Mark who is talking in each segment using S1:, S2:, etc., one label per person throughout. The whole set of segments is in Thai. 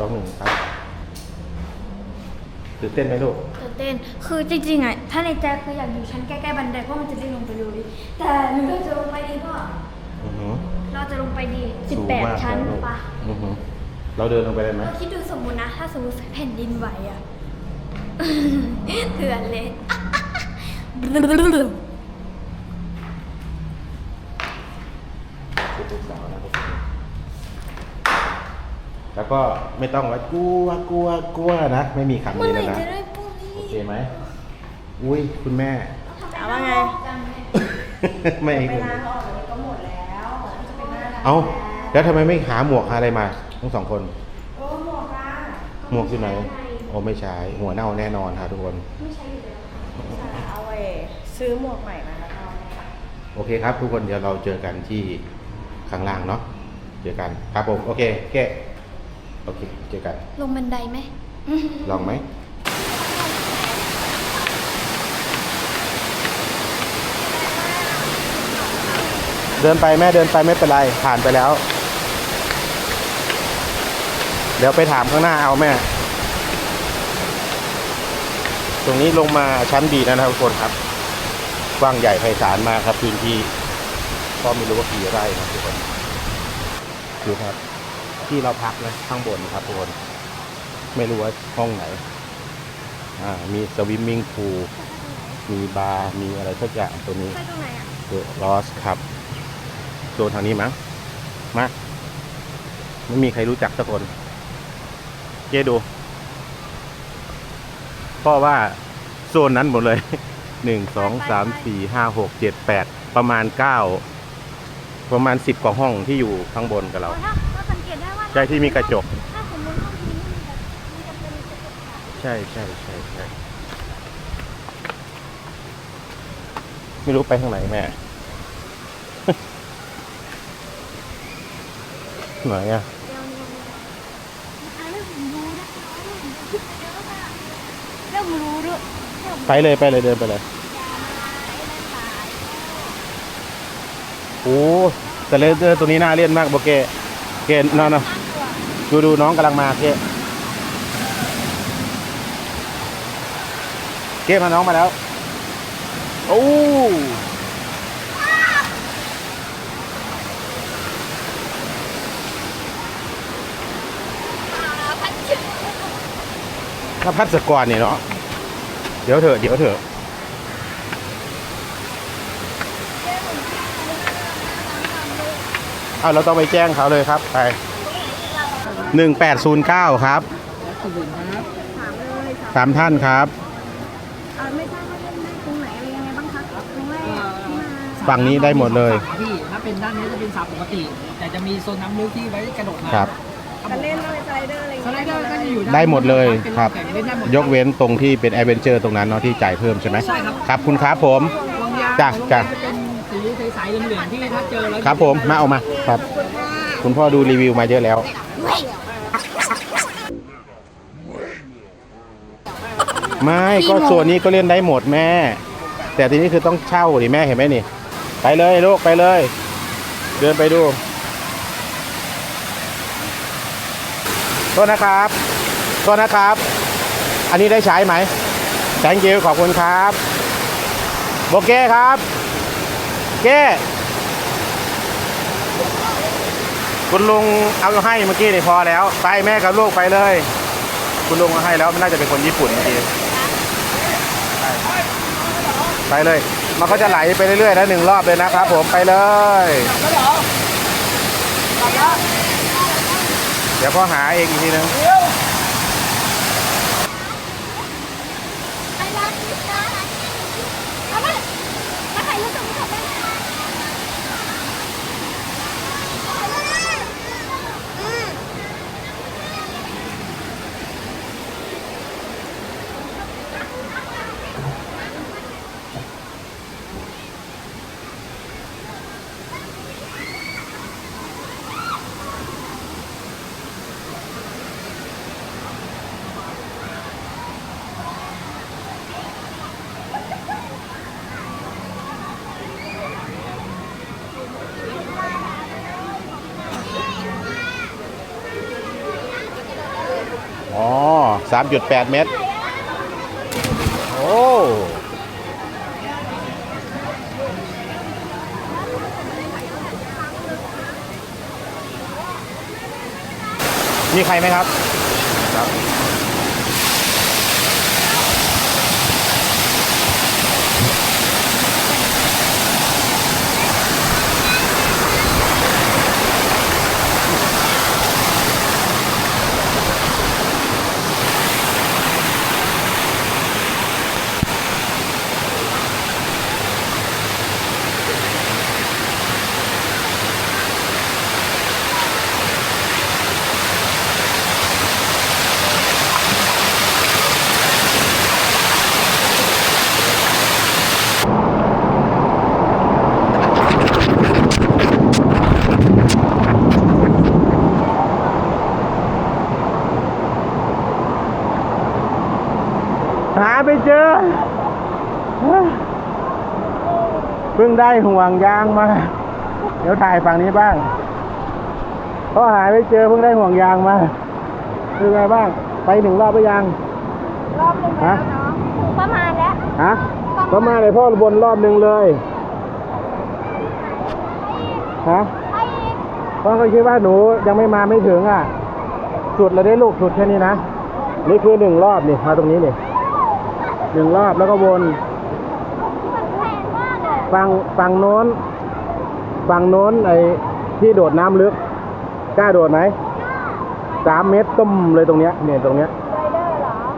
S1: สี่สามสองหนึ่งครับตื่นเต้นไหมลูก
S2: ตื่นเต้น คือจริงๆอะ ถ้าในใจคืออยากอยู่ชั้นใกล้ๆบันไดเพราะมันจะได้ลงไปเลยแต่เราจะลงไปดีพ่อ
S1: อือหือ
S2: เราจะลงไปดี
S1: สูงมาก
S2: 18ชั้น
S1: ครับลูก
S2: ปะ
S1: อือหือเราเดินลงไปได้ไหม
S2: เราคิดดูสมมุตินะ ถ้าสมมติแผ่นดินไหวอะ เถื่อนเลย
S1: ชุดลูกสาวนะครับแล้ว ก็ไม่ต้องว่ากลัวกลัวกลัวนะไม่มีคำ
S2: เมื่อ
S1: นี้
S2: ไหร่
S1: แล้วนะ
S2: จะได้ปุ้
S1: โอเคไหมอุ้ยคุณแม่
S2: ถามว่าไง
S1: ไม่
S3: เวลาเขาออกจากนี้ก็หมดแล้วมันจะเป็นหน้าร้าน
S1: เอาแล้วทำไมไม่หาหมวกหาอะไรมาทั้งสองคน
S3: โอ้หมวกอะ
S1: หมวกอยู่ไหนโอ้ไม่ใช้หัวเน่าแน่นอนค่ะทุกคน
S3: เอาไว้ซื้อหมวกใหม่มาแล้วก็
S1: โอเคครับ ทุกคนเดี๋ยวเราเจอกันที่ข้างล่างเนาะเจอกันครับผม โอเคแก โอเค เจอกัน
S2: ลงบันไดไหม
S1: ลองไหม เดินไปแม่เดินไปไม่เป็นไร ผ่านไปแล้ว เดี๋ยวไปถามข้างหน้าเอาแม่ ตรงนี้ลงมาชั้นดีนะครับทุกคนครับ กว้างใหญ่ไพศาลมากครับพื้นที่ ก็ไม่รู้ว่ากี่ไร่นะทุกคนดูครับ ที่เราพักนะข้างบนครับทุกคน ไม่รู้ว่าห้องไหน อ่า มีสวิมมิ่งพูลมีบาร์ มีอะไรสักอย่างตัวนี้
S2: ใช่ตรงไหนอะ
S1: เดอะลอสครับโซนทางนี้มั้ง มา ไม่มีใครรู้จักสักคน เจดูพ่อว่าโซนนั้นหมดเลย หนึ่ง สอง สาม สี่ ห้า หก เจ็ด แปด ประมาณเก้า ประมาณสิบกว่าห้องที่อยู่ข้างบนกับเรา
S2: ถ้า
S1: ใช่ที่มีกระจก
S2: ถ้าสมมติห้องนี้มีแบบมีจะเป็นกระจกใส
S1: ใช่ใช่ใช่ใช่ไม่รู้ไปทางไหนแม่ ไหนอะ
S2: เดี๋ยวนี้นะคะเริ่มรู้นะเริ่มรู้ด้วยเริ่ม
S1: ไปเลยไปเลยเดินไปเลยโอ้แต่เลเดอร์ตัวนี้น่าเล่นมากโบเกเกนนอนนะ ดูดูน้องกำลังมาเกเกมาน้องมาแล้ว โอ้ถ้าพัดสกอร์เนี่ยเนาะ เดี๋ยวเถอะ เดี๋ยวเถอะเอาเราต้องไปแจ้งเขาเลยครับ ไป หนึ่งแปดศูนย์เก้าครับสามท่านครับ
S2: อ่าไม่ทราบว่าเล่นได้ตรงไหนอะไรยังไงบ้างคะครั้งแรกที่มา
S1: ฝั่งนี้ได้หมดเลย
S4: พี่ถ้าเป็นด้านนี้จะเป็นสระปกติ แต่จะมีโซนน้ำลึกที่ไว้กระโดดน้ำ
S1: ครับ
S3: จะเล่นอะไรสไลเดอร์อะไรอย่าง
S4: สไล
S3: เงี้ย
S4: เดอร์ก็จะอยู่าน
S1: ได้หมดเลย
S4: เป็น
S1: ครับ
S4: แข่งเล่นได้หมด
S1: ยกเว้นตรงที่เป็นแอดเวนเจอร์ตรงนั้นเนาะที่จ่ายเพิ่มใช่ไหม
S4: ใช่ครับ
S1: ครับคุณครับผม
S4: วงยาง
S1: จ้ะ
S4: ของ
S1: จ้ะ
S4: จะเป็นสีใสๆเหลืองๆที่ถ้าเจอแล้ว
S1: ครับผมมาเอามาครับ คุณพ่อดูรีวิวมาเยอะแล้ว ไม่ก็ส่วนนี้ก็เล่นได้หมดแม่ แต่ทีนี้คือต้องเช่าดิแม่เห็นไหมนี่ ไปเลยลูกไปเลย เดินไปดูโทษนะครับโทษนะครับ อันนี้ได้ใช้ไหม thank you ขอบคุณครับ โบเก้ครับ เก้ คุณลุงเอาให้เมื่อกี้นี่พอแล้ว ไปแม่กับลูกไปเลย คุณลุงเอาให้แล้วมันน่าจะเป็นคนญี่ปุ่นเมื่อกี้ไปเลย มันก็จะไหลไปเรื่อยๆนะหนึ่งรอบเลยนะครับผมไปเลยเดี๋ยวพ่อหาเองอีกทีนึง
S2: ไปร้านนี้นะเอาไปมาถ่ายรูปตรงนี้ก่อนได้ไหมอืม
S1: 3.8 เมตร โอ้มีใครไหมครับ ได้ห่วงยางมา เดี๋ยวถ่ายฝั่งนี้บ้างก็หายไปเจอเพิ่งได้ห่วงยางมาคือไงบ้าง ไปหนึ่งรอบไปยัง
S2: รอบหนึ่ง
S1: ฮะ
S2: แล้วเนาะประมาณแล้ว
S1: ฮะก็มาเลยพ่อบนรอบหนึ่งเลยฮะ
S2: ไปอีก
S1: พ่อก็คิดว่าหนูยังไม่มาไม่ถึงอะ สุดแล้วได้ลูกสุดแค่นี้นะ นี่คือหนึ่งรอบนี่มาตรงนี้นี่หนึ่งรอบแล้วก็วน
S2: มันแพงมากเลย
S1: ฝั่งฝั่งโน้น ฝั่งโน้นไอ้ที่โดดน้ำลึก กล้าโดดไหมสามเมตรต้มเลยตรงเนี้ยเนี่ยตรงเนี้ย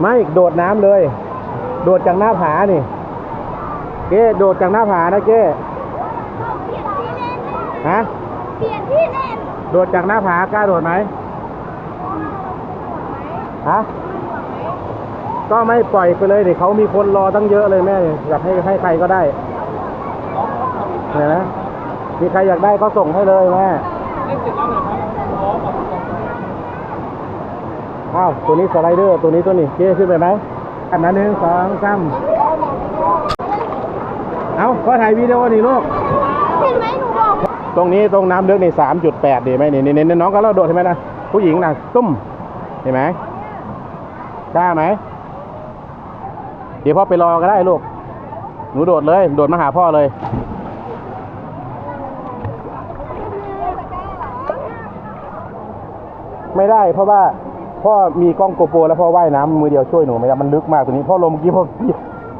S2: ไม่
S1: โดดน้ำเลย โดดจากหน้าผานี่ เก้โดดจากหน้าผานะเก้
S2: เปลี่ยนที่เล่น
S1: ฮะ
S2: เปลี่ยนที่เล่น
S1: โดดจากหน้าผากล้าโดดไหมฮะก็ไม่ปล่อยไปเลยเดี๋ยวเขามีคนรอตั้งเยอะเลยแม่อยากให้ให้ใครก็ได้ มีใครอยากได้ก็ส่งให้เลยแม่
S4: เล่นเสร็จแล้วเหรอครับอ๋อขอบคุณครับ
S1: อ้าวตัวนี้สไลเดอร์ตัวนี้ตัวนี้เก้ขึ้นไปไหมอันนั้นหนึ่งสองสามเอาก็ถ่ายวิดีโอนี่ลูก
S2: เห็นไหมหนูบอก
S1: ตรงนี้ตรงน้ำลึกนี่สามจุดแปดดีไหมนี่นี่นี่น้องก็เล่าโดดใช่ไหมนะผู้หญิงนะตุ้มเห็นไหมกล้าไหมเดี๋ยวพ่อไปรอก็ได้ลูก หนูโดดเลย โดดมาหาพ่อเลย ไม่ได้ เพราะว่าพ่อมีกล้องโกโปรแล้วพ่อว่ายน้ำมือเดียวช่วยหนูไม่ได้มันลึกมากตรงนี้พ่อลงเมื่อกี้พ่อ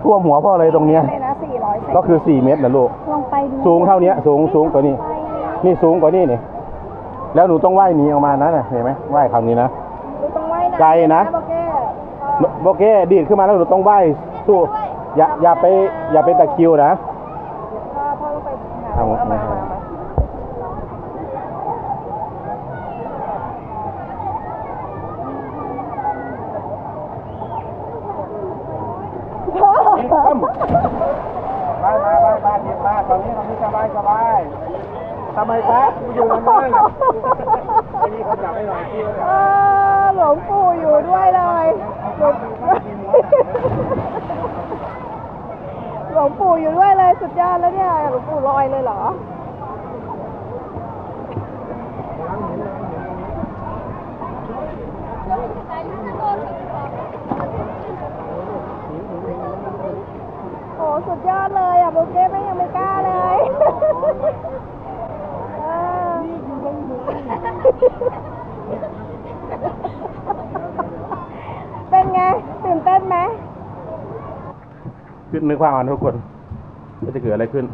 S1: ท่วมหัวพ่อเลยตรงเนี้ย
S3: เลยนะสี่ร้อยเซน
S1: ก็คือสี่เมตรนะลูก
S2: ลงไปดู
S1: สูงเท่านี้สูงสูงกว่านี้ นี่สูงกว่านี้นี่ แล้วหนูต้องว่ายหนีออกมานะน่ะเห็นไหมว่ายคำนี้นะ
S3: ดูตรงว่ายน้ำ
S1: ไกลนะ
S3: โบเก้
S1: โอเคดีดขึ้นมาแล้วหนูต้องว่ายสู้อย่าอย่าไปอย่าไปตะคริวนะ
S3: พ่อพ่อต้องไปหา
S1: เอา
S3: เอามา
S1: เอา
S3: มามา
S1: ไปมาไปมาเก็บมาตอนนี้ตอนนี้สบายสบาย ทำไมครับอยู่ตรงนั้นไม่มีคนจับให้หน่อยพี่
S3: เออหลวงปู่อยู่ด้วยเลยหลวงหลวงปู่อยู่ด้วยเลยสุดยอดแล้วเนี่ยหลวงปู่ลอยเลยเหรอ โอ้สุดยอดเลยอะโบเก้ไม่ยังไม่กล้าเลยเออเป็นไง ตื่นเต้นไหม
S1: ขึ้ นนึกความอ่านทุกคนว่าจะเกิดอะไรขึ้น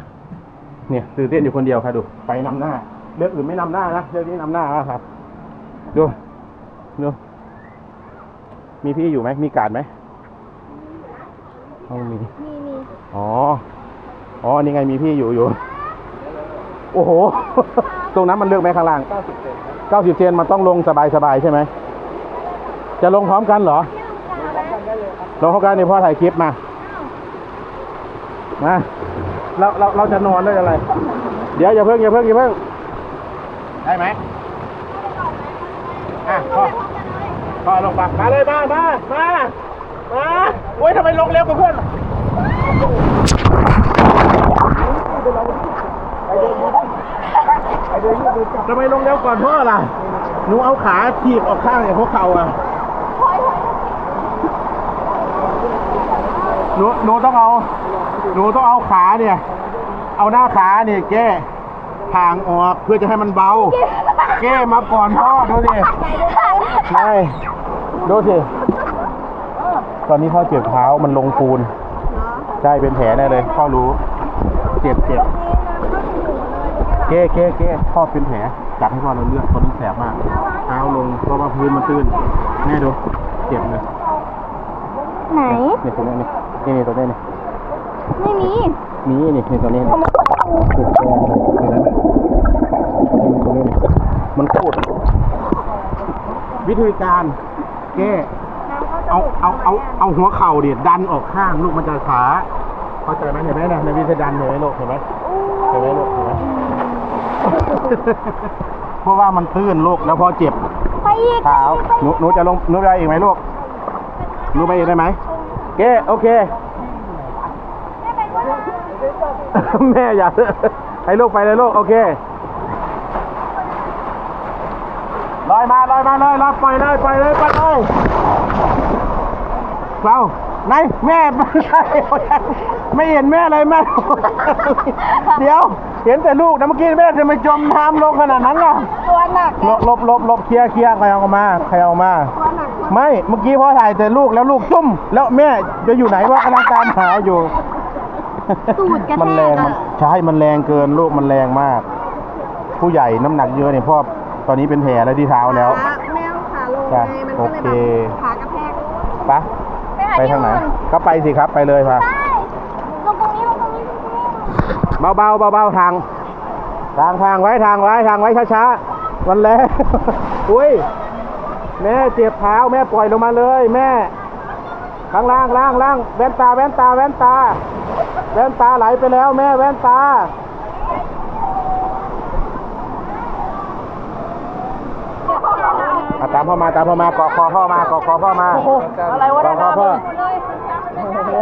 S1: เนี่ยตื่นเต้นอยู่คนเดียวค่ะดูไปนำหน้า เรื่องอื่นไม่นำหน้านะเรื่องนี้นำหน้าครับดูดูมีพี่อยู่ไหมมีการดไหมต้องมี
S2: มีมี
S1: อ๋ออ๋อนี่ไงมีพี่อยู่อยู่ โอ้โห ตรงนั้นมันเลือกไหมข้างล่าง90เซนมันต้องลงสบายๆใช่ไหม จะลงพร้อมกันเหรอ ลงพร้อมกันนี่พ่อถ่ายคลิปมา มาเราเราเราจะนอนได้อะไร เดี๋ยวอย่าเพิ่งอย่าเพิ่งอย่าเพิ่งได้ไหมอะพอพอลงมามาเลยมามามามาโอ้ยทำไมลงเร็วกว่าเพื่อนทำไมลงเร็วก่อนพ่อล่ะหนูเอาขาถีบออกข้างอย่างพวกเขาอะหนูหนูต้องเอา หนูต้องเอาขาเนี่ย เอาหน้าขาเนี่ยแก้ทางออกเพื่อจะให้มันเบา แก้มาก่อนพ่อดูสิไม่ดูสิ ตอนนี้พ่อเจ็บเท้ามันลงปูน ใช่เป็นแผลแน่เลย พ่อรู้ เจ็บเจ็บเก้เก้เก้พ่อเป็นแผลจับให้พ่อเราเลือดตอนนี้แสบมากเท้าลงเพราะว่าพื้นมันตื้นแม่ดู เจ็บเลย
S2: ไหน
S1: นี่ตรงนี้นี่นี่นี่ตรงนี้นี่
S2: ไม่มี
S1: นี่นี่นี่ตรงนี้นี่ติดแกงเลยเห็นไหมนี่ตรงนี้นี่มันพูดวิธีการแก้เอาเอาเอาเอาหัวเข่าดิดันออกข้างลูกมันจะขาเข้าใจไหมเห็นไหมนะในวิธีดันเห็นไหมลูกเห็นไหมเห็นไหมลูกเห็นไหมเพราะว่ามันตื้นลูกแล้วพอเจ็บ
S2: ไปอีก
S1: เท้าหนูหนูจะลงหนูไปอีกไหมลูกหนูไปอีกได้ไหมเก้โอเค แม่อย่าให้ลูกไปเลยลูกโอเคลอยมาลอยมาเลยลอยปล่อยเลยปล่อยเลยปล่อยเลยเราไหนแม่ไม่ใช่ไม่เห็นแม่เลยแม่ เดี๋ยว เห็นแต่ลูกนะเมื่อกี้แม่จะไม่จมน้ำลงขนาดนั้นล่ะ
S3: ตัวหนัก
S1: หลบหลบหลบหลบเคลียร์เคลียร์ใครเอาออกมาใครเอาออกมาไม่เมื่อกี้พ่อถ่ายแต่ลูกแล้วลูกจุ้มแล้วแม่จะอยู่ไหนว่ากำลังตามหาอยู่
S2: ตูดกระ
S1: มัน
S2: แท
S1: แร
S2: ก
S1: ง
S2: อะ
S1: มันใช่มันแรงเกินลูกมันแรงมาก ผู้ใหญ่น้ำหนักเยอะเนี่ยพ่อตอนนี้เป็นแผลแล้วที่เท้าแล้ว
S3: ขาแมวขาลง
S1: จ้ะ
S3: ไงมัน
S1: โอ
S3: ก็เลย
S1: เค
S3: แบบขากระแทก
S1: ปะไปทางไหน ก็ไปสิครับไปเลยพา
S2: ไปลงตรงนี้ลงตรงนี้ลงตรงนี้
S1: เบาเบาเบาเบาๆทาง ทางทางไว้ทางไว้ทางไว้ช้าๆมันแรง อุ้ยแม่เจ็บเท้าแม่ปล่อยลงมาเลย แม่ข้างล่างล่างล่างแว่นตาแว่นตาแว่นตาแว่นตาไหลไปแล้วแม่แว่นตา อะตามพ่อมาตามพ่อมาเกาะคอพ่อมาเกาะคอพ่อมา
S4: อะไรวะ
S1: เกาะคอพ่อ
S4: โอ้โห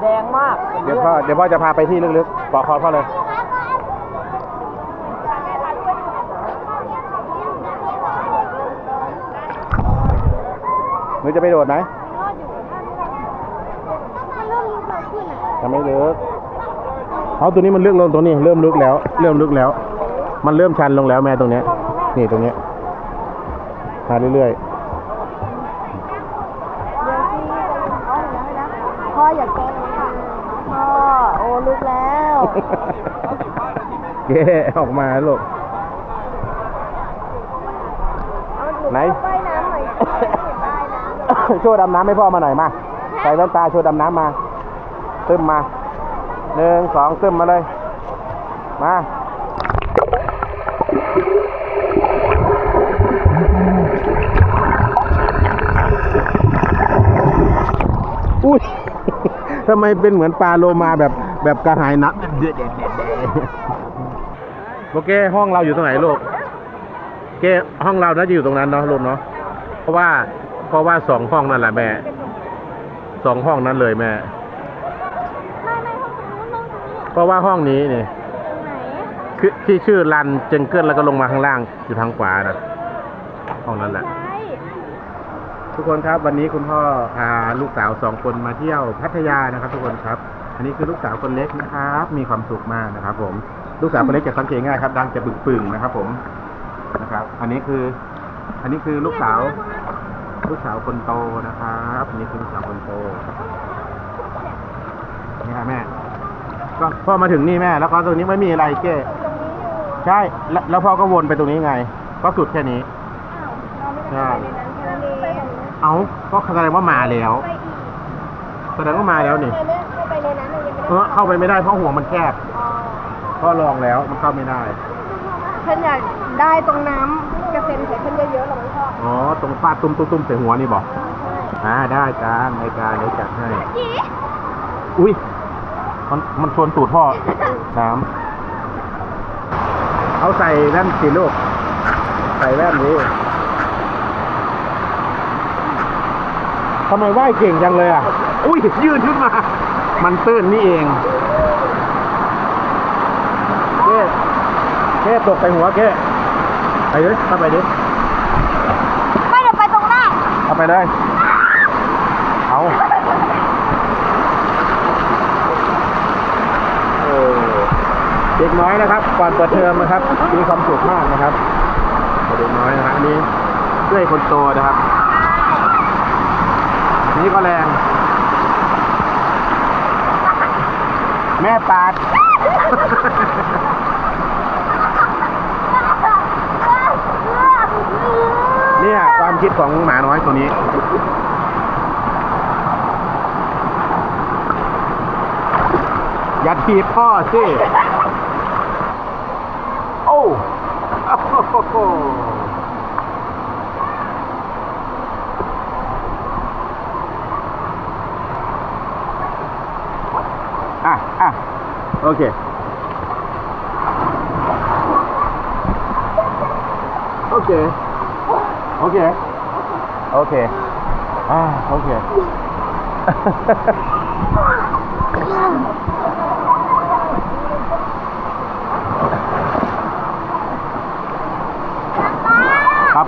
S4: แดงมาก
S1: เดี๋ยวพ่อเดี๋ยวพ่อจะพาไปที่ลึกๆเกาะคอพ่อเลย หนูจะไปโดดไหม
S2: มันเริ่มลึกมาก ขึ้นอะ
S1: จะไม่ลึกเอาตัวนี้มันลึกลงตรงนี้เริ่มลึกแล้ว เริ่มลึกแล้ว มันเริ่มชันลงแล้วแม่ตรงเนี้ย นี่ตรงเนี้ยมาเรื่อย
S3: พ่ออย่าแกล้งพ่อโอ้ลึกแล้ว
S1: ๆเย้ออกมาลูกไหน
S3: ว่ายน้ำหน่อยว่ายน้ำ
S1: ช่วยดำน้ำให้พ่อมาหน่อยมาใส่แว่นตาช่วยดำน้ำมา ตึ้มมาหนึ่งสองตึ้มมาเลย มาอุ้ยทำไมเป็นเหมือนปลาโลมาแบบแบบกระหายนักโอเคห้องเราอยู่ตรงไหนลูกเกห้องเราน่าจะอยู่ตรงนั้นเนาะลูกเนาะเพราะว่าเพราะว่าสองห้องนั่นแหละแม่สองห้องนั้นเลยแม่ เพราะว่าห้องนี้นี่
S2: ไหน
S1: คือที่ชื่อรันเจงเกิลแล้วก็ลงมาข้างล่างอยู่ทางขวานะห้องนั้นแหละ
S2: ใช่
S1: ทุกคนครับ วันนี้คุณพ่อพาลูกสาวสองคนมาเที่ยวพัทยานะครับ ทุกคนครับ อันนี้คือลูกสาวคนเล็กนะครับ มีความสุขมากนะครับ ผม ลูกสาวคนเล็กจะสังเกตง่ายครับ ดังจะบึกปึ่งนะครับ ผมนะครับ อันนี้คือ อันนี้คือลูกสาว ลูกสาวคนโตนะครับอันนี้คือลูกสาวคนโตนี่ค่ะแม่ ก็พ่อมาถึงนี่แม่ แล้วก็ตรงนี้ไม่มีอะไรเก้ใช่แล้วแล้วพ่อก็วนไปตรงนี้ไง ก็สุดแค่นี้ ใช่ เอาก็แสดงว่ามาแล้ว แสดงว่ามาแล้วนี่
S3: เข้าไปในนั้นเลยยัง
S1: เออเข้าไปไม่ได้เพราะหัวมันแคบก็ลองแล้วมันเข้าไม่ได้
S3: เพิ่นอยากได้ตรงน้ำกระเซ็นใส่เพิ่นเยอะๆหรอไม่ชอบ
S1: อ๋อตรงฟาดตุ้มตุ้มตุ้มใส่หัวนี่บอกอ่าได้การในการเดี๋ยวจัดให้ อุ้ย มันมันชวนตูดพ่อน้ำเอาใส่แว่นสิลูก ใส่แว่นดิทำไมว่ายเก่งจังเลยอะ อุ้ยยืนขึ้นมา มันตื้นนี่เองเก้เก้ตกใส่หัวเก้ไปดิเข้าไปดิ
S2: ไม่เดี๋ยวไปตรงหน้า
S1: เอาไปเลย เอา เด็กน้อยนะครับก่อนเปิดเทอมนะครับมีความสุขมากนะครับเด็กน้อยนะฮะอันนี่ด้วยคนโตนะครับ นี่ก็แรง แม่ปาดเนี่ยความคิดของหมาน้อยตัวนี้อย่าทีพ่อสิ โอ้ โอ้โหอะอะโอเค โอเค โอเค โอเค อ่า โอเค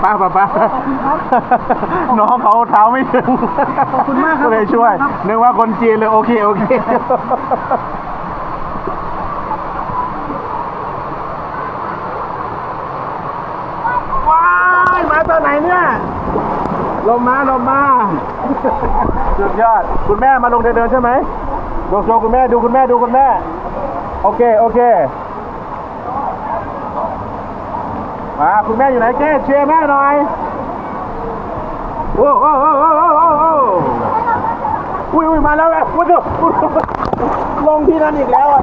S1: ป้าป้าป้าป้าน้องเขาเท้าไม่ถึง
S4: ขอบคุณมากครับ
S1: ก็เลยช่วย
S4: ขอบคุณครับ
S1: นึกว่าคนจีนเลยโอเคโอเคว้ายมาตัวไหนเนี่ยลงมาลงมาสุดยอด คุณแม่มาลงเดินเดินใช่ไหมโชว์โชว์คุณแม่ดูคุณแม่ดูคุณแม่ โอเค โอเค มาคุณแม่อยู่ไหนเจ๊เชียร์แม่หน่อยโอ้โอ้โอ้โอ้โอ้โอ้โอ้อุ้ยอุ้ยมาแล้วแม่อุ้ยเดี๋ยวอุ๊ยลงที่นั่นอีกแล้วอะ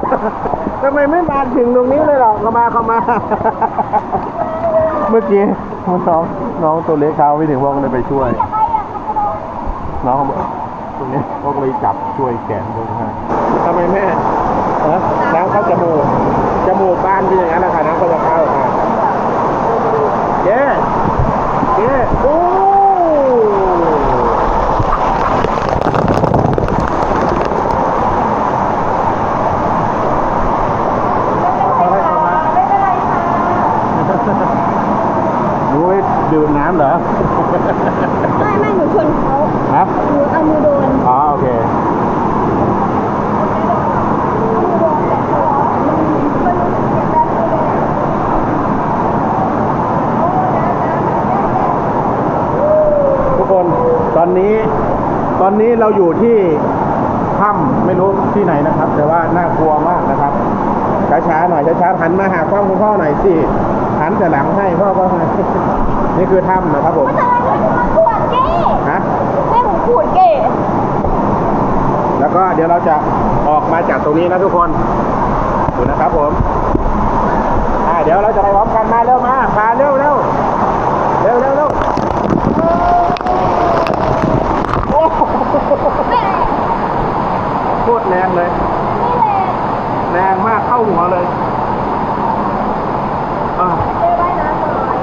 S1: ทำไมไม่มาถึงตรงนี้เลยหรอเขามาเขามา เมื่อกี้น้องน้องตัวเล็กเขาไม่ถึงพ่อก็เลยไปช่วย น้องเขาบอกตรงนี้พ่อก็เลยจับช่วยแขนด้วยนะทำไมแม่น้ำเข้าจมูก จมูกบ้านที่อย่างนั้นนะคะน้ำก็จะเข้าค่ะ เย้เย้โอ้หนูไปดื่มน้ำเหรอ
S3: ไม่ไม่หนูชนเขา
S1: ฮะ
S3: หนูเอามือโดน
S1: อ๋อโอเค ทุก คนตอนนี้ตอนนี้เราอยู่ที่ถ้ำไม่รู้ที่ไหนนะครับ แต่ว่าน่ากลัวมากนะครับช้าๆหน่อยช้าๆหันมาหากล้องคุณพ่อหน่อยสิหันแต่หลังให้พ่อก็ไงนี่คือถ้ำนะครับผม
S3: ขวดเก้
S1: ฮะ
S3: แม่ผมขวดเก้
S1: แล้วก็เดี๋ยวเราจะออกมาจากตรงนี้นะทุกคนดูนะครับผมอ่าเดี๋ยวเราจะไปพร้อมกันมาเร็วมาพาเร็วเร็วเร็วเร็วเร็ว โอ้โหโคตรแรงเลย แรงมากเข้าหัวเลยอ่า
S3: เจ้ว่ายน้ำหน่อย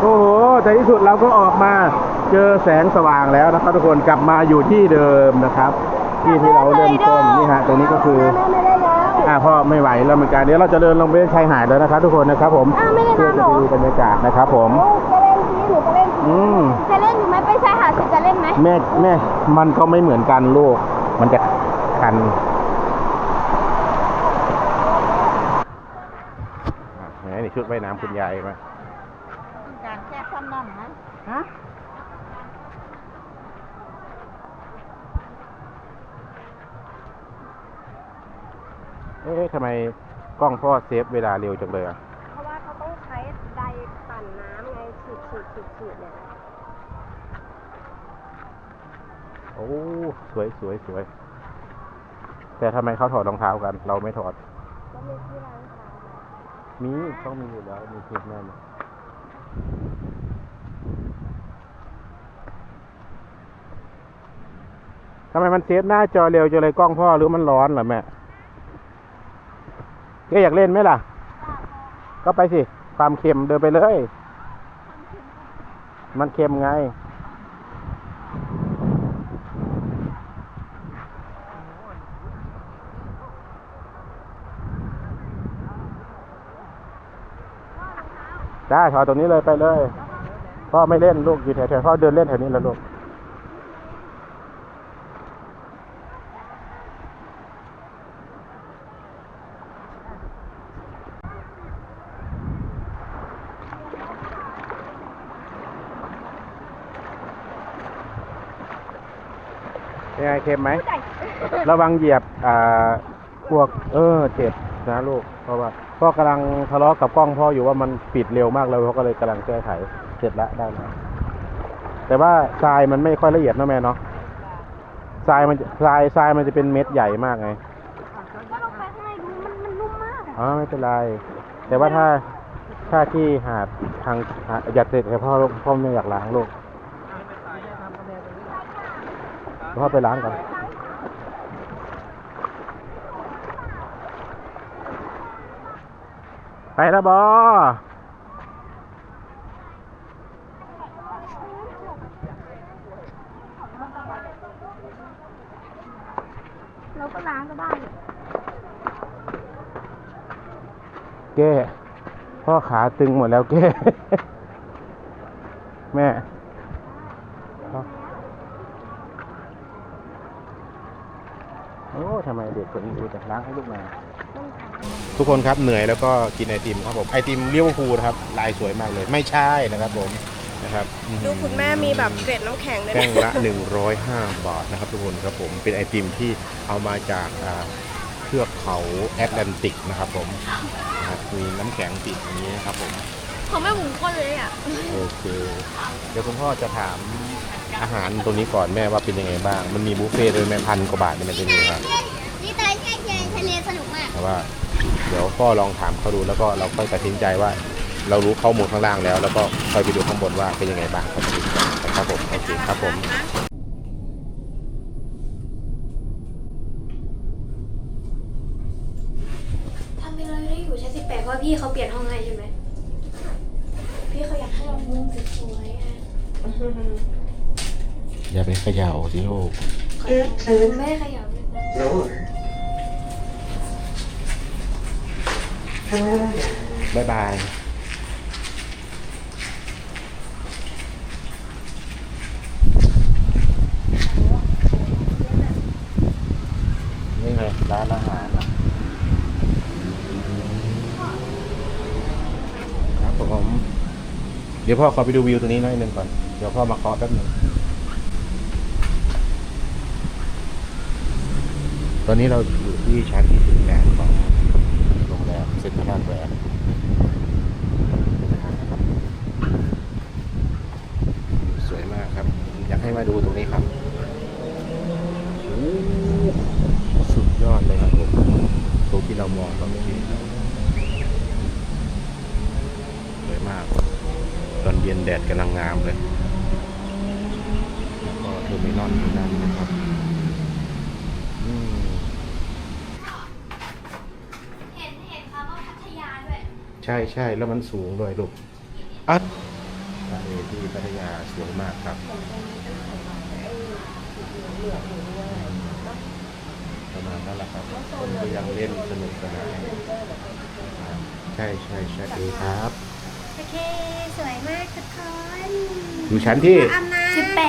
S1: โอ้โหแต่ที่สุดเราก็ออกมาเจอแสงสว่างแล้วนะครับทุกคนกลับมาอยู่ที่เดิมนะครับ ที่ที่เราเริ่มต้นนี่ฮะตรงนี้ก็คือ
S3: แม่ไม่ได้แล้ว
S1: อ่าพ่อไม่ไหวแล้วเหมือนกันเดี๋ยวเราจะเดินลงไปชายหาดแล้วนะครับ ทุกคนนะครับ ผม
S3: อ้าวไม่ได้
S1: เพื่อ
S3: น้ำ
S1: จะ
S3: เหรอ
S1: ไปดูบรรยากาศนะครับ ผม
S3: โอ้จะเล่นทีหนูจะเล่นที
S1: อืม
S3: จะเล่นอยู่ไหมไปชายหาดสิจะเล่นไหม
S1: แม่แม่มันก็ไม่เหมือนกันลูก มันจะคันอะไหนนี่ชุดว่ายน้ำคุณยายมา
S3: การแค่ซ้ำน้ำนะฮะ
S1: เอ๊ะทำไมกล้องพ่อเซฟเวลาเร็วจังเลยอะ
S3: เพราะว่าเขาต้องใช้ไดปั่นน้ำไง ฉีดฉีดฉีดฉีดเนี่ย
S1: โอ้สวยสวยสวย แต่ทำไมเขาถอดรองเท้ากัน เราไม่ถอด
S3: แล้วมีที่ร้านค้าไหม
S1: มีต้องมีอยู่แล้ว มีคลิปแน่นอนทำไมมันเซฟหน้าจอเร็วจังเลยกล้องพ่อหรือมันร้อนเหรอแม่แกอยากเล่นไหมล่ะ ก็ไปสิ ความเค็มเดินไปเลย มันเค็มไง ได้ถอยตรงนี้เลยไปเลย พ่อไม่เล่นลูกอยู่แถวๆพ่อเดินเล่นแถวนี้แล้วลูก เป็นไงเค็มไหม ระวังเหยียบอ่าพวกเออเจ็บนะลูก เพราะว่าพ่อกำลังทะเลาะกับกล้องพ่ออยู่ว่ามันปิดเร็วมากเลยเขาก็เลยกำลังแก้ไขเสร็จแล้วได้แล้วแต่ว่าทรายมันไม่ค่อยละเอียดนะแม่เนาะทรายมันจะทรายทรายมันจะเป็นเม็ดใหญ่มากไง
S2: ก็ลงไปข้างในดูมันมันนุ่มมากอะ
S1: อ๋อไม่เป็นไร แต่ว่าถ้าถ้าที่หาดทางหาอยากเสร็จให้พ่อลูกพ่อไม่อยากล้างลูก พ่อไปล้างก่อนไปแล้วบอ
S2: เราก็ล้างก็ได้
S1: แก้พ่อขาตึงหมดแล้วแก้ แม่พ่อโอ้ทำไมเด็กคนนี้ดูแต่ ล้างให้ลูกมาทุกคนครับเหนื่อยแล้วก็กินไอติมครับผมไอติมเลี้ยวภูลนะครับลายสวยมากเลย ไม่ใช่นะครับผมนะครับ
S3: ดูคุณแม่มีแบบเกล็ดน้ำแข็งด้วย
S1: แท่
S3: นะ
S1: งละ 105 บาทนะครับทุกคนครับผมเป็นไอติมที่เอามาจากอ่าเทือกเขาแอตแลนติกนะครับผมนะครับมีน้ำแข็งติดอย่างนี้นะครับผม
S2: ของแม่บุ๋มก็เลยอะ
S1: โอเคเดี๋ยวคุณพ่อจะถามอาหารตรงนี้ก่อนแม่ว่าเป็นยังไงบ้าง มันมีบุฟเฟ่ต์ด้วยแม่พันกว่าบาทเนี่ยมันจะมีครับ
S2: นี่ตาย
S1: ว่า เดี๋ยวพ่อลองถามเขาดูแล้วก็เราค่อยตัดสินใจว่า เรารู้ข้อมูลข้างล่างแล้ว แล้วก็ค่อยไปดูข้างบนว่าเป็นยังไงบ้างครับครับผมโอเคครับผม
S2: ทำไมเราได้อยู่ชั้นสิบแปดเพราะพี่เขาเปลี่ยนห้องให้ใช่ไหมพี่เขาอยากให้เรามุมสวยๆอะ
S1: อย่าไปเขย่าสิลูก
S2: ขอโทษไม่ได้ขยับเลยน
S1: บ๊ายบายนี่ไงร้านอาหารอะครับผม เดี๋ยวพ่อขอไปดูวิวตรงนี้หน่อยหนึ่งก่อน เดี๋ยวพ่อมาเคาะแป๊บหนึงตอนนี้เราอยู่ที่ชั้นที่สิบแปดของ เซ็นทรัลแวร์สวยมากครับ อยากให้มาดูตรงนี้ครับสุดยอดเลยครับผมตรงที่เรามองก็ไม่เห็นสวยมาก ตอนเย็นแดดกำลังงามเลย แล้วก็เทอร์มินอลอยู่ด้านนี้นะครับ อืม
S2: เห็นเห็นค่ะว่าพัทยาด้วย
S1: ใช่ใช่แล้วมันสูงด้วยลูกอัดทะเลที่พัทยาสวยมากครับประมาณนั้นแหละครับคนก็ยังเล่นสนุกสนานครับใช่ใช่ใช่ดีครับ
S2: โอเค สวยมากทุกคน
S1: อยู่ชั้นที่
S2: สิบแป